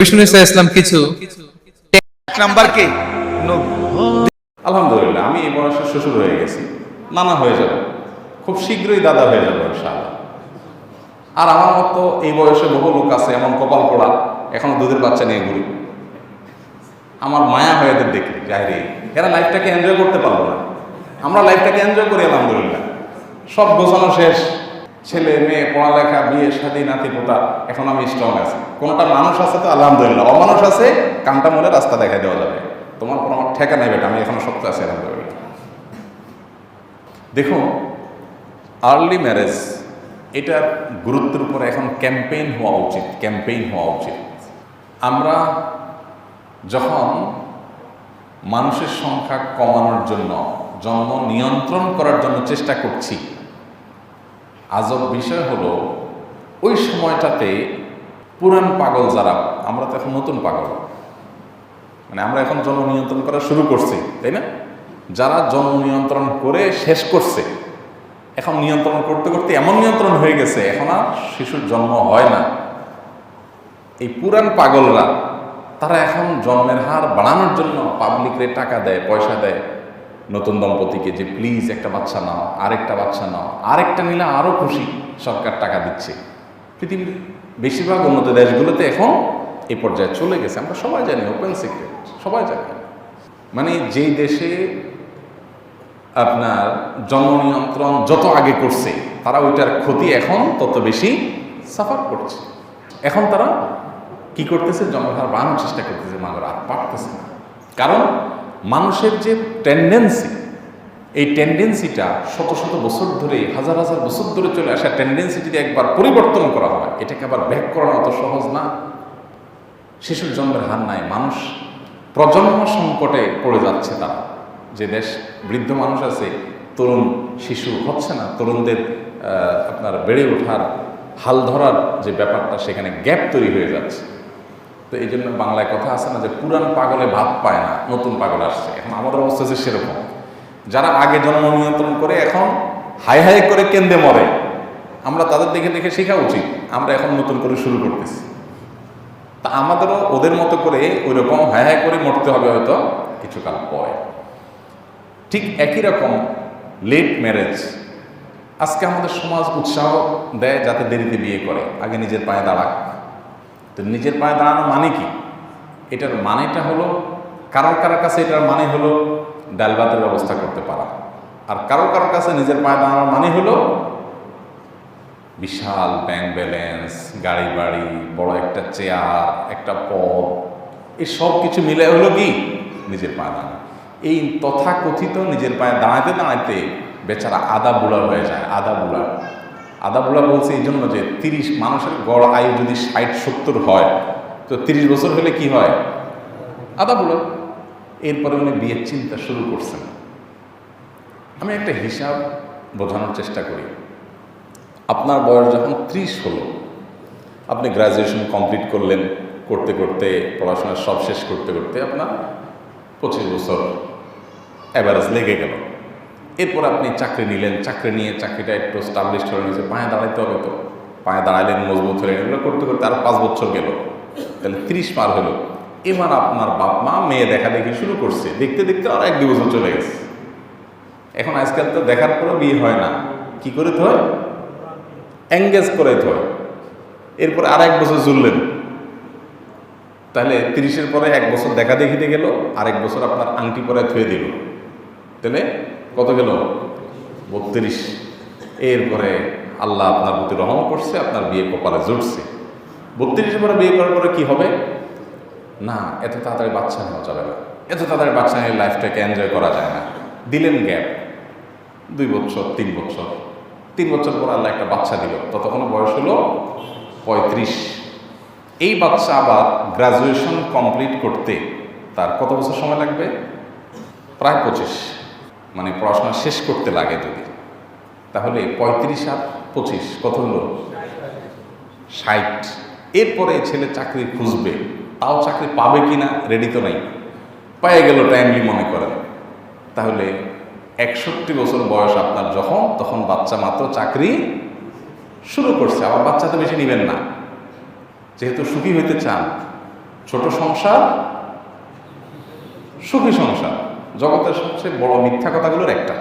বিষ্ণু ইসা ইসলাম কিছু? নাম্বার কে? আলহামদুলিল্লাহ আমি এই বয়সে শ্বশুর হয়ে গেছি। নানা হয়ে যাব। খুব শীঘ্রই দাদা হয়ে যাব ইনশাআল্লাহ। আর আমার মতো এই বয়সে বহু লোক আছে এমন কপাল পোড়া এখন দুধের বাচ্চা নিয়ে ঘুরি। আমার মায়া হয়ে এদের দেখি যাই রে। এরা লাইফটাকে এনজয় করতে পারব না। আমরা লাইফটাকে এনজয় করি আলহামদুলিল্লাহ। সব গোছানো শেষ। ছেলে, মেয়ে, পড়ালেখা, বিয়ে শাদী নাতি পোতা এখন আমি স্ট্রং আছি। কোনটা মানুষ আছে তো আলহামদুলিল্লাহ, অমানুষ আছে, কানটা মনে রাস্তা দেখা দেওয়া যাবে। তোমার কোনো আমার ঠেকা নেই বেটা, আমি এখনও শক্ত আছি, আলহামদুলিল্লাহ। দেখুন আর্লি ম্যারেজ এটার গুরুত্বের উপরে এখন ক্যাম্পেইন হওয়া উচিত ক্যাম্পেইন হওয়া উচিত। আমরা যখন মানুষের সংখ্যা কমানোর জন্য, জন্ম নিয়ন্ত্রণ করার জন্য চেষ্টা করছি আজব বিষয় হলো, ওই সময়টাতে পুরান পাগল যারা, আমরা তো এখন নতুন পাগল। মানে আমরা এখন জন্ম নিয়ন্ত্রণ করা শুরু করছি, তাই না? যারা জন্ম নিয়ন্ত্রণ করে শেষ করছে, এখন নিয়ন্ত্রণ করতে করতে এমন নিয়ন্ত্রণ হয়ে গেছে, এখন আর শিশুর জন্ম হয় না। এই পুরান পাগলরা, তারা এখন জন্মের হার বাড়ানোর জন্য পাবলিকরে টাকা দেয়, পয়সা দেয়। নতুন দম্পতিকে যে প্লিজ একটা বাচ্চা নাও, আরেকটা বাচ্চা নাও, আরেকটা নিলে আরও খুশি সরকার টাকা দিচ্ছে। পৃথিবীর বেশিরভাগ উন্নত দেশগুলোতে এখন এ পর্যায়ে চলে গেছে। আমরা সবাই জানি ওপেন সিক্রেট সবাই জানি। মানে যেই দেশে আপনার জন্ম নিয়ন্ত্রণ যত আগে করছে, তারা ওইটার ক্ষতি এখন তত বেশি সাফার করছে। এখন তারা কি করতেছে? জনহার বাড়ানোর চেষ্টা করতেছে মাগর আর পারতেছে না। কারণ মানুষের যে টেন্ডেন্সি এই টেন্ডেন্সিটা শত শত বছর ধরে, হাজার হাজার বছর ধরে চলে আসা টেন্ডেন্সি যদি একবার পরিবর্তন করা হয়, এটাকে আবার ব্যাক করানো অত সহজ না? শিশুর জন্মের হার নাই, মানুষ প্রজন্ম সংকটে পড়ে যাচ্ছে তারা। যে দেশ বৃদ্ধ মানুষ আছে, তরুণ শিশু হচ্ছে না, তরুণদের আপনার বেড়ে ওঠার, হাল ধরার যে ব্যাপারটা, সেখানে গ্যাপ তৈরি হয়ে যাচ্ছে। তো এই জন্য বাংলায় কথা আছে না যে পুরান পাগলে ভাত পায় না, নতুন পাগল আসছে। এখন আমাদের অবস্থা হচ্ছে সেরকম। যারা আগে জন্ম নিয়ন্ত্রণ করে এখন হাই হাই করে কেন্দ্রে মরে, আমরা তাদের দেখে দেখে শেখা উচিত, আমরা এখন নতুন করে শুরু করতেছি। তা আমাদেরও ওদের মতো করে ওই রকম হাই হাই করে মরতে হবে হয়তো কিছুকাল পরে। ঠিক একই রকম লেট ম্যারেজ আজকে আমাদের সমাজ উৎসাহ দেয় যাতে দেরিতে বিয়ে করে, আগে নিজের পায়ে দাঁড়াক। তো নিজের পায়ে দাঁড়ানো মানে কি? এটার মানেটা হলো কারোর কারোর কাছে এটার মানে হলো ডাল ভাতের ব্যবস্থা করতে পারা। আর কারও কারোর কাছে নিজের পায়ে দাঁড়ানোর মানে হলো বিশাল ব্যাংক ব্যালেন্স গাড়ি বাড়ি, বড় একটা চেয়ার একটা পদ এই সব কিছু মিলে হলো কি? নিজের পায়ে দাঁড়ানো। এই তথাকথিত নিজের পায়ে দাঁড়াতে দাঁড়াতে বেচারা আদা বুড়া হয়ে যায় আদা বুড়া। আদা বুড়া বলছে এই জন্য যে তিরিশ মানুষের গড় আয়ু যদি ষাট, সত্তর হয়, তো তিরিশ বছর হলে কি হয়? আদা বুড়া এরপরে উনি বিয়ের চিন্তা শুরু করছেন। আমি একটা হিসাব বোঝানোর চেষ্টা করি। আপনার বয়স যখন ত্রিশ হলো, আপনি গ্র্যাজুয়েশন কমপ্লিট করলেন, করতে করতে, পড়াশোনা সব শেষ করতে করতে আপনার পঁচিশ বছর অ্যাভারেজ লেগে গেল। এরপর আপনি চাকরি নিলেন, চাকরি নিয়ে চাকরিটা একটু স্টাবলিশ হয়ে নিয়েছে পায়ে দাঁড়াইতে হবে তো। পায়ে দাঁড়াইলেন, মজবুত হলেন, এগুলো করতে করতে আর পাঁচ বছর গেল। তাহলে ত্রিশ পার হলো। এবার আপনার বাপ মা, মেয়ে দেখা দেখি শুরু করছে। দেখতে দেখতে আর এক দু বছর চলে গেছে। এখন আজকাল তো দেখার পরও বিয়ে হয় না। কি করে তো এঙ্গেজ করে তো এরপর আর এক বছর জুড়লেন তাহলে তিরিশের পরে এক বছর দেখা দেখিতে গেল, আরেক বছর আপনার আংটি পরে থুয়ে দিল। তাহলে কত গেল? বত্রিশ। এরপরে আল্লাহ আপনার প্রতি রহম করছে, আপনার বিয়ে কপালে জুটছে। বত্রিশের পরে বিয়ে করার পরে কি হবে? না, এত তাড়াতাড়ি বাচ্চা নেওয়া যাবে না। এত তাড়াতাড়ি বাচ্চা নিয়ে লাইফটাকে এনজয় করা যায় না। দিলেন গ্যাপ দুই বছর, তিন বছর। তিন বছর পর আল্লাহ একটা বাচ্চা দিল। ততক্ষণ বয়স হলো পঁয়ত্রিশ। এই বাচ্চা আবার গ্রাজুয়েশন কমপ্লিট করতে তার কত বছর সময় লাগবে? প্রায় পঁচিশ। মানে পড়াশোনা শেষ করতে লাগে যদি। তাহলে পঁয়ত্রিশ আর পঁচিশ, কত হলো? ষাট। এরপরে ছেলে চাকরি খুঁজবে, তাও চাকরি পাবে কি না রেডি তো নাই। পেয়ে গেল টাইমলি মনে করেন। তাহলে একষট্টি বছর বয়স আপনার যখন, তখন বাচ্চা মাত্র চাকরি শুরু করছে, আবার বাচ্চা তো বেশি নেবেন না। যেহেতু সুখী হইতে চান, ছোট সংসার, সুখী সংসার। জগতের সবচেয়ে বড় মিথ্যা কথাগুলোর একটা।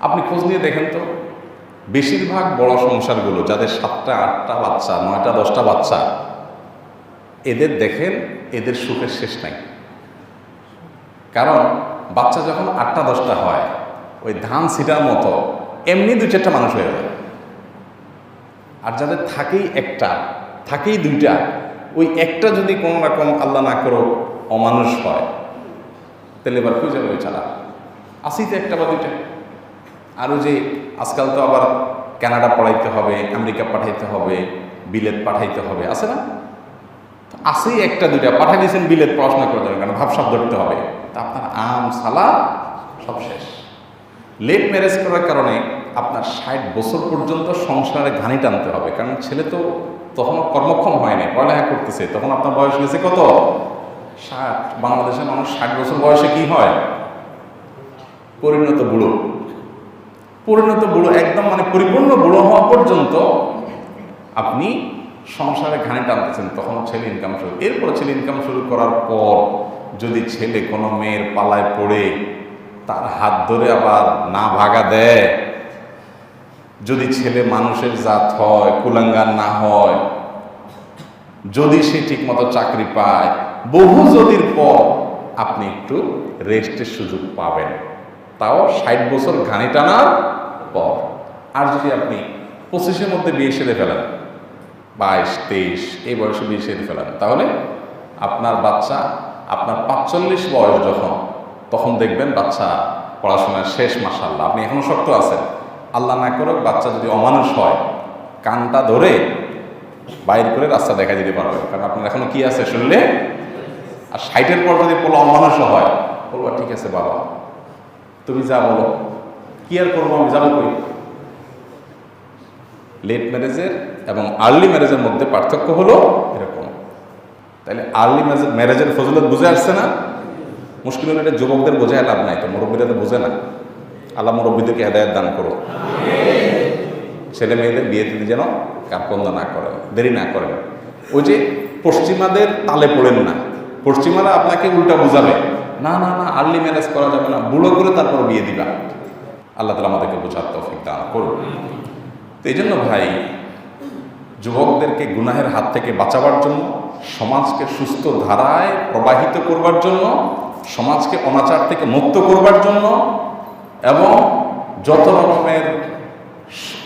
আপনি খোঁজ নিয়ে দেখেন তো, বেশিরভাগ বড় সংসারগুলো যাদের সাতটা, আটটা বাচ্চা, নয়টা, দশটা বাচ্চা, এদের দেখেন এদের সুখের শেষ নাই। কারণ বাচ্চা যখন আটটা, দশটা হয়, ওই ধান সিটার মতো এমনি দু চারটা মানুষ হয়ে যায়। আর যাদের থাকেই একটা, থাকেই দুইটা, ওই একটা যদি কোনো রকম আল্লাহ না করো অমানুষ হয়। তাহলে এবার যাবে চালা? আসি তো একটা বা দুইটা। আরও যে আজকাল তো আবার কানাডা পড়াইতে হবে, আমেরিকা পাঠাইতে হবে, বিলেত পাঠাইতে হবে, আছে না? আসেই একটা দুইটা। পাঠাই দিয়েছেন বিলেত, পড়াশোনা করে দেবেন কারণ ভাবসাব ধরতে হবে। তা আপনার আম, সালা, সব শেষ। লেট ম্যারেজ করার কারণে আপনার ষাট বছর পর্যন্ত সংসারে ঘানি টানতে হবে, কারণ ছেলে তো তখন কর্মক্ষম হয়নি পড়ালেখা করতেছে, তখন আপনার বয়স হয়েছে কত? ষাট, বাংলাদেশের মানুষ ষাট বছর বয়সে কি হয়? পরিণত বুড়ো। পরিণত বুড়ো একদম মানে পরিপূর্ণ বুড়ো হওয়া পর্যন্ত আপনি সংসারে ঘানি টানতেছেন, তখন ছেলে ইনকাম শুরু। এরপর ছেলে ইনকাম শুরু করার পর যদি ছেলে কোনো মেয়ের পালায় পড়ে, তার হাত ধরে আবার না ভাগা দেয়। যদি ছেলে মানুষের জাত হয়, কুলাঙ্গার না হয়, যদি সে ঠিকমতো চাকরি পায় বহু যদির পর আপনি একটু রেস্টের সুযোগ পাবেন। তাও ষাট বছর ঘানি টানার পর। আর যদি আপনি পঁচিশের মধ্যে বিয়ে সেরে ফেলেন, বাইশ, তেইশ, এই বয়সে বিয়ে সেরে ফেলেন, তাহলে আপনার বাচ্চা, আপনার পাঁচচল্লিশ বয়স যখন, তখন দেখবেন বাচ্চা পড়াশোনার শেষ মাসাল্লাহ আপনি এখনও শক্ত আছেন। আল্লাহ না করুক বাচ্চা যদি অমানুষ হয়, কানটা ধরে বাইর করে রাস্তা দেখা দিতে পারবে কারণ আপনার এখনও কি আছে শুনলে? আর সাইটের পর যদি বলো অমানুষ হয়, বলব, ঠিক আছে বাবা, তুমি যা বলো, কি আর করব আমি, যাব কই? লেট ম্যারেজের এবং আর্লি ম্যারেজের মধ্যে পার্থক্য হলো এরকম। তাহলে আর্লি ম্যারেজের ফজলত বুঝে আসছে না? মুশকিল হলে এটা যুবকদের বোঝায় লাভ নাই, তো মুরব্বীরা তো বোঝে না। আল্লাহ মুরব্বীদেরকে হেদায়ত দান করো ছেলে মেয়েদের বিয়ে দিতে যেন কারকন্দ না করেন, দেরি না করেন। ওই যে পশ্চিমাদের তালে পড়েন না। পশ্চিমারা আপনাকে উল্টা বুঝাবে। না না না আর্লি ম্যারেজ করা যাবে না। বুড়ো করে তারপর বিয়ে দিবা। আল্লাহ তালা আমাদেরকে বোঝার তৌফিক দান করুন। তো এই জন্য ভাই, যুবকদেরকে গুনাহের হাত থেকে বাঁচাবার জন্য, সমাজকে সুস্থ ধারায় প্রবাহিত করবার জন্য, সমাজকে অনাচার থেকে মুক্ত করবার জন্য এবং যত রকমের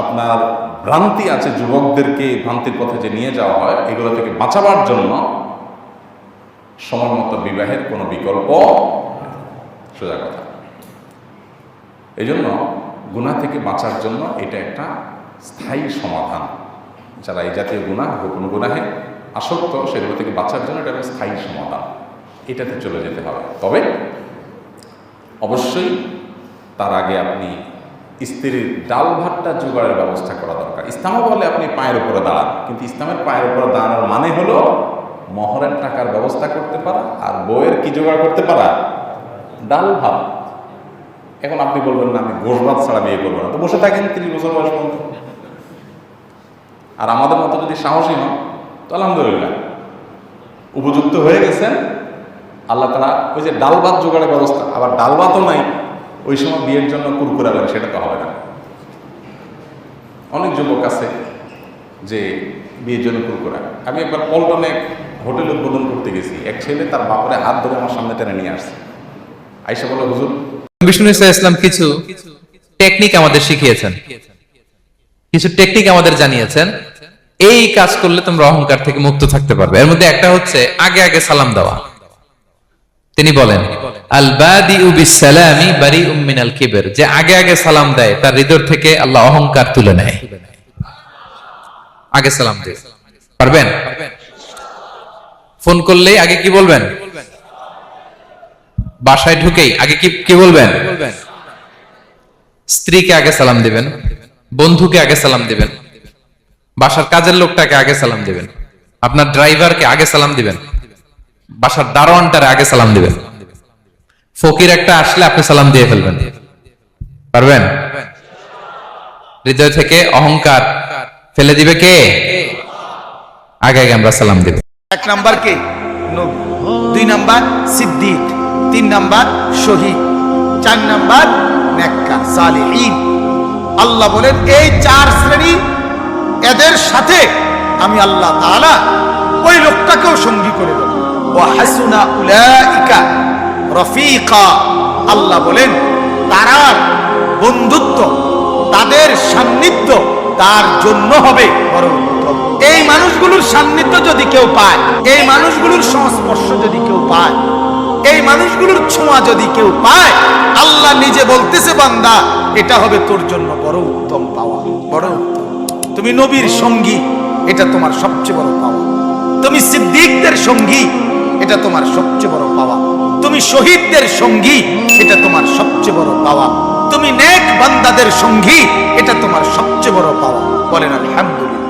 আপনার ভ্রান্তি আছে যুবকদেরকে ভ্রান্তির পথে যে নিয়ে যাওয়া হয়, এগুলো থেকে বাঁচাবার জন্য সময় মতো বিবাহের কোনো বিকল্প সোজা কথা। এই জন্য গুণা থেকে বাঁচার জন্য এটা একটা স্থায়ী সমাধান। যারা এই জাতীয় গুণা গোপন গুণাহে আসক্ত, সেগুলো থেকে বাঁচার জন্য এটা একটা স্থায়ী সমাধান। এটাতে চলে যেতে হবে। তবে অবশ্যই তার আগে আপনি স্ত্রীর ডাল ভাতটা জোগাড়ের ব্যবস্থা করা দরকার। ইসলামও বলে আপনি পায়ের উপরে দাঁড়ান, কিন্তু ইসলামের পায়ের উপরে দাঁড়ানোর মানে হলো মহরের টাকার ব্যবস্থা করতে পারা আর বইয়ের কি জোগাড় করতে পারা? ডাল ভাত। এখন আপনি বলবেন, না, আমি গোস ভাত ছাড়া বিয়ে করব না। তো বসে থাকেন, তিরিশ বছর বয়স পর্যন্ত। আর আমাদের মতো যদি সাহসী হন, তো আলহামদুলিল্লাহ। উপযুক্ত হয়ে গেছেন, আল্লাহ তারা ওই যে ডাল ভাত জোগাড়ের ব্যবস্থা, আবার ডাল ভাতও নাই, ওই সময় বিয়ের জন্য কুরকুরাবেন সেটা তো হবে না। অনেক যুবক আছে যে বিয়ের জন্য কুরকুরা আমি একবার পল্টনে হোটেল উদ্বোধন করতে গেছি। এক ছেলে তার বাপরে হাত ধরে আমার সামনে টেনে নিয়ে আসছে। আইসা বলে, হুজুর, বিষ্ণু ইসলাম কিছু টেকনিক আমাদের শিখিয়েছেন। কিছু টেকনিক আমাদের জানিয়েছেন। এই কাজ করলে তোমরা অহংকার থেকে মুক্ত থাকতে পারবে। এর মধ্যে একটা হচ্ছে, আগে আগে সালাম দেওয়া। তিনি বলেন যে আগে আগে সালাম দেয়, তার হৃদয় থেকে আল্লাহ অহংকার তুলে নেয়। আগে সালাম দিয়ে। পারবেন? ফোন করলেই আগে কি বলবেন? বাসায় ঢুকেই আগে কি কি বলবেন? স্ত্রীকে আগে সালাম দিবেন, বন্ধুকে আগে সালাম দিবেন, বাসার কাজের লোকটাকে আগে সালাম দিবেন, আপনার ড্রাইভারকে আগে সালাম দিবেন, বাসার দারোয়ানটারে আগে সালাম দিবেন। ফকির একটা আসলে আপনি সালাম দিয়ে ফেলবেন। পারবেন? হৃদয় থেকে অহংকার ফেলে দিবে কে? আগে আগে আমরা সালাম দিব। এক নাম্বার কে? দুই নাম্বার সিদ্দিক, তিন নাম্বার শহীদ, চার নাম্বার নেককার সালেহীন। আল্লাহ বলেন, এই চার শ্রেণি, এদের সাথে আমি আল্লাহ তাআলা ওই লোকটাকেও সঙ্গী করে দেব। ও হাসুনা উলাইকা রফিকা। আল্লাহ বলেন, তারার বন্ধুত্ব, তাদের সান্নিধ্য তার জন্য হবে উত্তম এই মানুষগুলোর সান্নিধ্য যদি কেউ পায়, এই মানুষগুলোর সংস্পর্শ যদি কেউ পায়, এই মানুষগুলোর ছোঁয়া যদি কেউ পায়, আল্লাহ নিজে বলতেছে, বান্দা, এটা হবে তোর জন্য বড় উত্তম পাওয়া, বড় উত্তম। তুমি নবীর সঙ্গী, এটা তোমার সবচেয়ে বড় পাওয়া। তুমি সিদ্দিকদের সঙ্গী, এটা তোমার সবচেয়ে বড় পাওয়া। তুমি শহীদদের সঙ্গী, এটা তোমার সবচেয়ে বড় পাওয়া। তুমি নেক বান্দাদের সঙ্গী, এটা তোমার সবচেয়ে বড় পাওয়া। বলেন আলহামদুলিল্লাহ।